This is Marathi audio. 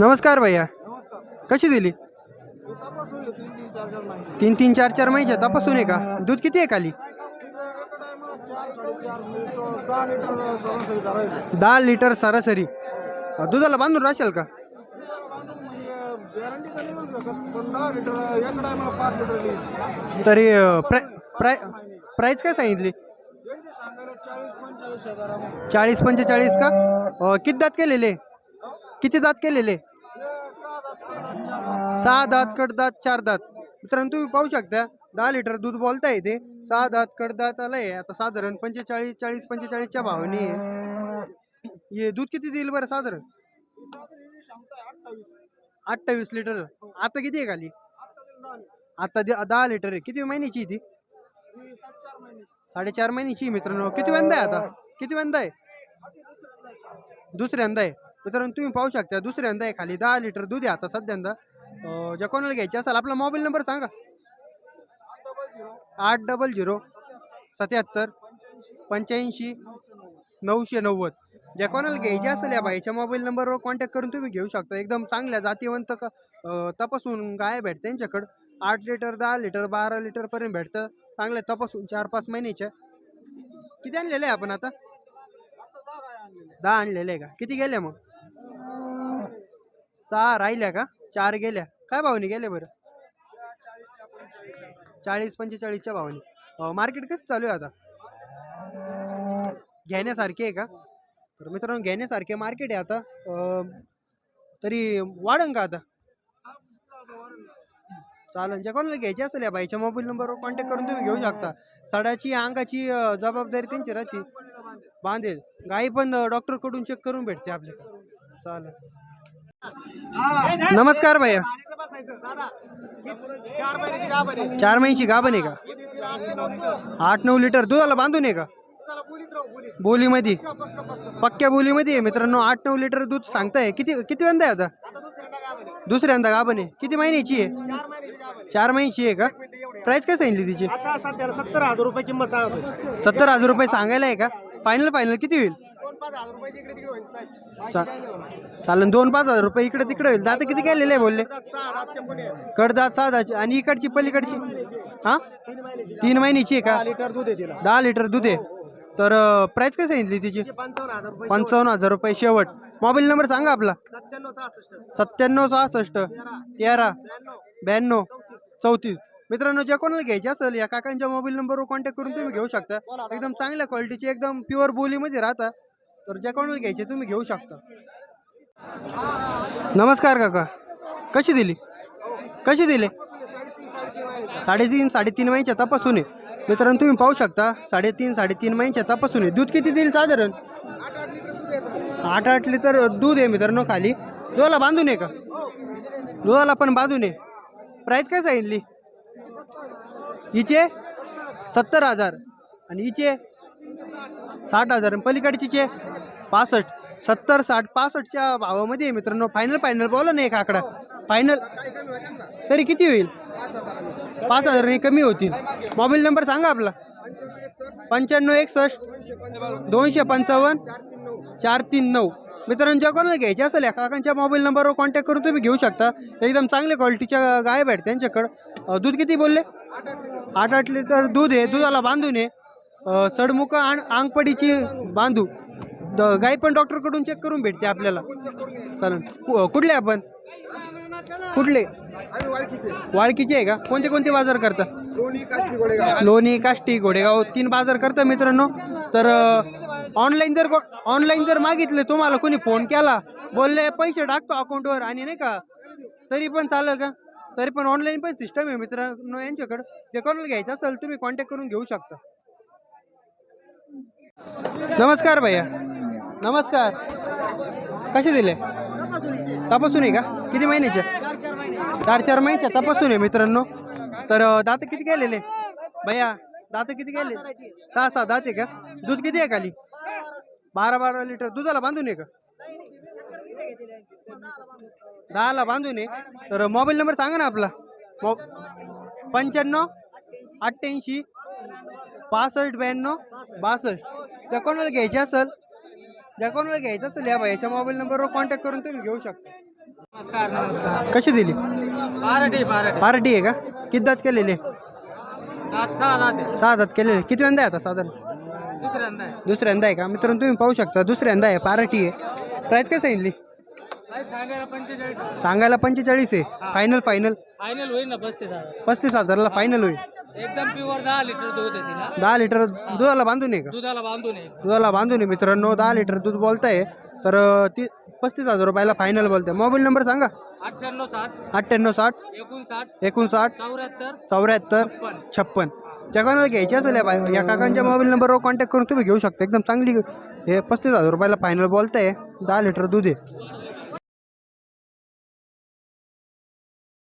नमस्कार भैया. कशी दिली? तीन तीन चार चार महिन्याच्या तपासून आहे का? दूध किती आहे खाली? दहा लिटर सरासरी. दुधाला बांधून राहशाल का? तरी प्राय प्राईस काय सांगितली? चाळीस पंचेचाळीस का? किती दात केलेले? किती दात केलेले? सहा दात कडदात चार दात. मित्रांनो तुम्ही पाहू शकता दहा लिटर दूध बोलता येते सहा दात कडदात आलंय. आता साधारण पंचेचाळीस चाळीस पंचेचाळीसच्या भावाने हे. दूध किती देईल बरं साधारण? अठ्ठावीस लिटर. आता किती आहे खाली? आता दहा लिटर आहे. किती महिन्याची आहे ती? साडेचार महिन्याची आहे मित्रांनो. किती वंदा आहे आता? किती वंदा आहे? दुसऱ्यांदा आहे. मित्रांनो तुम्ही पाहू शकता दुसऱ्यांदा आहे खाली दहा लिटर दूध आहे. आता सध्यांदा अं, ज्या कोणाला घ्यायचे असेल आपला मोबाईल नंबर सांगा. आठ डबल झिरो सत्याहत्तर पंच्याऐंशी नऊशे नव्वद. ज्या कोणाला घ्यायचे असेल या बाईच्या मोबाईल नंबरवर कॉन्टॅक्ट करून तुम्ही घेऊ शकता. एकदम चांगल्या जातीवंत क- अं, तपासून गाय भेटते त्यांच्याकडं आठ लिटर दहा लिटर बारा लिटरपर्यंत भेटतं. चांगल्या तपासून चार पाच महिन्याच्या. किती आणलेलं आहे आपण आता? दहा आणलेले आहे का? किती गेले मग? सहा राहिल्या का? चार गेल्या. काय भावनी गेल्या बरं? चाळीस पंचेचाळीसच्या भावनी. मार्केट कसं चालू आहे आता? घेण्यासारखे आहे का? तर मित्रांनो घेण्यासारखे मार्केट आहे आता. तरी वाढन का आता? चालन. ज्या कोणाला घ्यायची असेल या बाईच्या मोबाईल नंबरवर कॉन्टॅक्ट करून तुम्ही घेऊ शकता. सडाची अंगाची जबाबदारी त्यांची राहते. बांधेल. गाई पण डॉक्टरकडून चेक करून भेटते आपल्याला चालेल नमस्कार भैया। चार महिन्याची गाभण आहे का आठ नऊ लिटर दुधाला बांधून आहे का? बोलीमध्ये पक्क्या बोलीमध्ये आहे मित्रांनो आठ नऊ लिटर दूध सांगताय. किती किती आहे आता? दुसऱ्यांदा गाभण आहे किती महिन्याची आहे? चार महिन्याची आहे का? प्राइस काय सांगितली तिची? सत्तर हज़ार रुपये किंमत सत्तर हज़ार रुपये सांगायला आहे का? फायनल फायनल किती होईल? पाच हजार रुपये इकडे तिकडे होईल साहेब. चा- चालेल दोन पाच हजार रुपये इकडे तिकडे होईल. दाता किती गेलेले आहे बोलले? सहा रातच्या पुणे कडदात साधाची आणि इकडची पलीकडची? हा? तीन महिन्याची. तीन महिन्याची आहे का? दहा लिटर दूध आहे तिला. दहा लिटर दूध आहे. तर प्राइस काय सांगितली तिची? पंचावन्न हजार रुपये पंचावन्न हजार रुपये शेवट. मोबाईल नंबर सांगा आपला. सत्त्याण्णव सहासष्ट. सत्त्याण्णव सहासष्ट. तेरा. ब्याण्णव. चौतीस. मित्रांनो ज्या कोणाला घ्यायचे असेल या काकांच्या मोबाईल नंबरवर कॉन्टॅक्ट करून तुम्ही घेऊ शकता. एकदम चांगल्या क्वालिटीचे एकदम प्युअर बोलीमध्ये राहता. तर ज्या कोणाला घ्यायचे तुम्ही घेऊ शकता. नमस्कार काका. कशी दिली? कशी दिली? साडेतीन साडेतीन महिन्याच्या तपासून आहे. मित्रांनो तुम्ही पाहू शकता साडेतीन साडेतीन महिन्याच्या तपासून आहे. दूध किती देईल साधारण? आठ आठ लिटर दूध आहे मित्रांनो खाली. दुधाला बांधून आहे का? दुधाला पण बांधून आहे. प्राईस काय सांगितली? हिचे सत्तर हजार. आणि हिचे साठ हजार. पलीकडची चे पासष्ट सत्तर साठ पासष्टच्या भावामध्ये मित्रांनो. फायनल फायनल बोला नाही एक आकडा. फायनल तरी किती होईल? पाच हजार कमी होतील. मोबाईल नंबर सांगा आपला. पंच्याण्णव एकसष्ट दोनशे पंचावन्न चार तीन नऊ. मित्रांनो ज्या कोणाला घ्यायचे असेल या काकांच्या मोबाईल नंबरवर कॉन्टॅक्ट करून तुम्ही घेऊ शकता. एकदम चांगल्या क्वालिटीच्या गाय भेटते त्यांच्याकडं. दूध किती बोलले? आठ आठ लिटर दूध आहे. दुधाला बांधून आहे. सडमुख आणि अंगपडीची बांधू. द- गाई पण डॉक्टरकडून चेक करून भेटते आपल्याला. चालेल कु- कुठले आपण? कुठले? वाळकीचे आहे का? कोणते कोणते बाजार करता? लोणी काष्टी घोडेगाव. तीन बाजार करता मित्रांनो. तर ऑनलाईन जर ऑनलाईन जर मागितले तुम्हाला कोणी फोन केला बोलले पैसे टाकतो अकाउंटवर आणि नाही का तरी पण चालेल का? तरी पण ऑनलाईन पण सिस्टम आहे मित्रांनो यांच्याकडं. जे कोणाला घ्यायचं असेल तुम्ही कॉन्टॅक्ट करून घेऊ शकता. नमस्कार भैया. नमस्कार. कसे दिले? तपासून आहे का? किती महिन्याचे? चार चार महिन्याच्या तपासून आहे मित्रांनो. तर दात किती गेलेले? भैया दात किती गेले? सहा सहा दात आहे का? दूध किती आहे खाली? बारा बारा लिटर. दुधाला बांधून आहे का? दहाला बांधून आहे. तर मोबाईल नंबर सांगा ना आपला. मो पंच्याण्णव अठ्ठ्याऐंशी पासष्ट ब्याण्णव बासष्ट. ज्या कोणाला घ्यायचे असेल ज्या कोणाला घ्यायचं असेल या बाईच्या मोबाईल नंबरवर कॉन्टॅक्ट करून तुम्ही घेऊ शकता. नमस्कार नमस्कार. कशी दिली? पार्टी पार्टी पार्टी आहे का? किती दात केलेले? सहा दात केलेले. किती वेंदा आहे आता साधारण? दुसऱ्यांदा आहे दुसऱ्यांदा आहे का? मित्रांनो तुम्ही पाहू शकता दुसऱ्यांदा आहे पार्टी आहे. प्राईस काय सांगितली? काय सांगायला पंचेचाळीस सांगायला पंचेचाळीस आहे. फायनल फायनल फायनल होईल ना पस्तीस हजार. पस्तीस हजाराला फायनल होईल. एकदम प्युअर दहा लिटर दूध आहे तिला. दहा लिटर दुधाला बांधून आहे का? दुधाला बांधून आहे. दुधाला बांधून आहे मित्रांनो दहा लिटर दूध बोलताय. तर ती पस्तीस हजार रुपयाला फायनल बोलताय मोबाईल नंबर सांगा. अठ्ठ्याण्णव साठ. अठ्ठ्याण्णव साठ. एकोणसाठ. एकोणसाठ. चौऱ्याहत्तर. चौऱ्याहत्तर. छप्पन. ज्या कोणाला घ्यायची असेल या काकांच्या मोबाईल नंबरवर कॉन्टॅक्ट करून तुम्ही घेऊ शकता. एकदम चांगली हे पस्तीस हजार रुपयाला फायनल बोलताय. दहा लिटर दूध आहे.